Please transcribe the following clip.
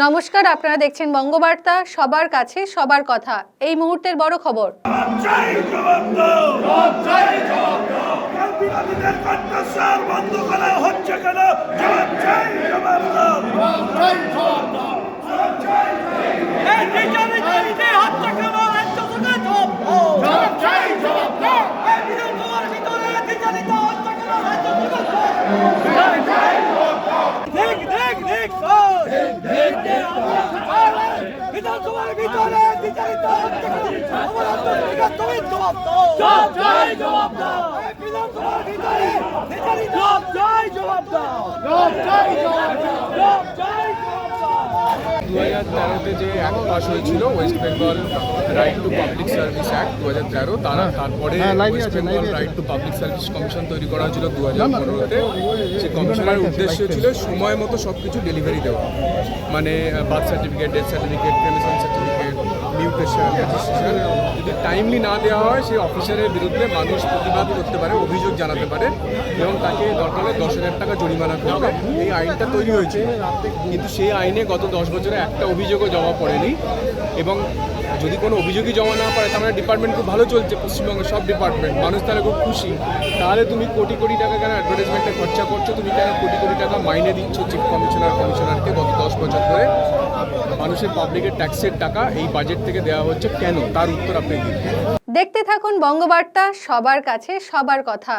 নমস্কার আপনারা দেখছেন বঙ্গবার্তা সবার কাছে সবার কথা। এই মুহূর্তের বড় খবর বিরোধীদের কণ্ঠস্বর বন্ধ করা হচ্ছে কেন জবাব চাই জবাব দাও জবাব চাই জবাব দাও জবাব চাই এই বিচারিতারিতে হচ্ছে কেন রাজ্য থেকে জবাব দাও জবাব চাই জবাব দাও এই বিধানসভার ভিতরে বিচারিত হচ্ছে কেন রাজ্য থেকে জবাব চাই জবাব দাও দেখ দেখ দেখ দেখ দেখ বিধানসভার ভিতরে বিচারিত জবাব দাও। বিধানসভার ভিতরে বিচারিত জবাব চাই জবাব দাও জবাব চাই জবাব দাও জবাব চাই জবাব দাও দু হাজার তেরোতে যে অ্যাক্ট পাস হয়েছিল west Bengal right to public service act দু হাজার তেরো তারা তারপরে west Bengal right to public service commission তৈরি করা হয়েছিল দু হাজার পনেরোতে। সে কমিশনের উদ্দেশ্য ছিল সময় মতো সব কিছু ডেলিভারি দেওয়া। মানে birth certificate death certificate cremation certificate mutation registration যদি টাইমলি না দেওয়া হয়, সেই অফিসারের বিরুদ্ধে মানুষ প্রতিবাদ করতে পারে, অভিযোগ জানাতে পারে এবং তাকে দরকার হলে দশ হাজার টাকা জরিমানা করবে এই আইনটা তৈরি হয়েছে। কিন্তু সেই আইনে গত দশ বছরে একটা অভিযোগও জমা পড়েনি এবং যদি কোনো অভিযোগই জমা না তার মানে ডিপার্টমেন্ট খুব ভালো চলছে, পশ্চিমবঙ্গের সব ডিপার্টমেন্ট মানুষ তাহলে খুব খুশি। তাহলে তুমি কোটি কোটি টাকা কেন অ্যাডভার্টাইজমেন্টে খরচা করছ? তুমি কেন কোটি কোটি টাকা মাইনে দিচ্ছ চিফ কমিশনার কমিশনারকে গত দশ বছর ধরে? মানুষের পাবলিকের ট্যাক্সের টাকা এই বাজেট থেকে দেওয়া হচ্ছে। কেন? তার উত্তর আপনি দেখতে থাকুন বঙ্গবার্তা, সবার কাছে সবার কথা।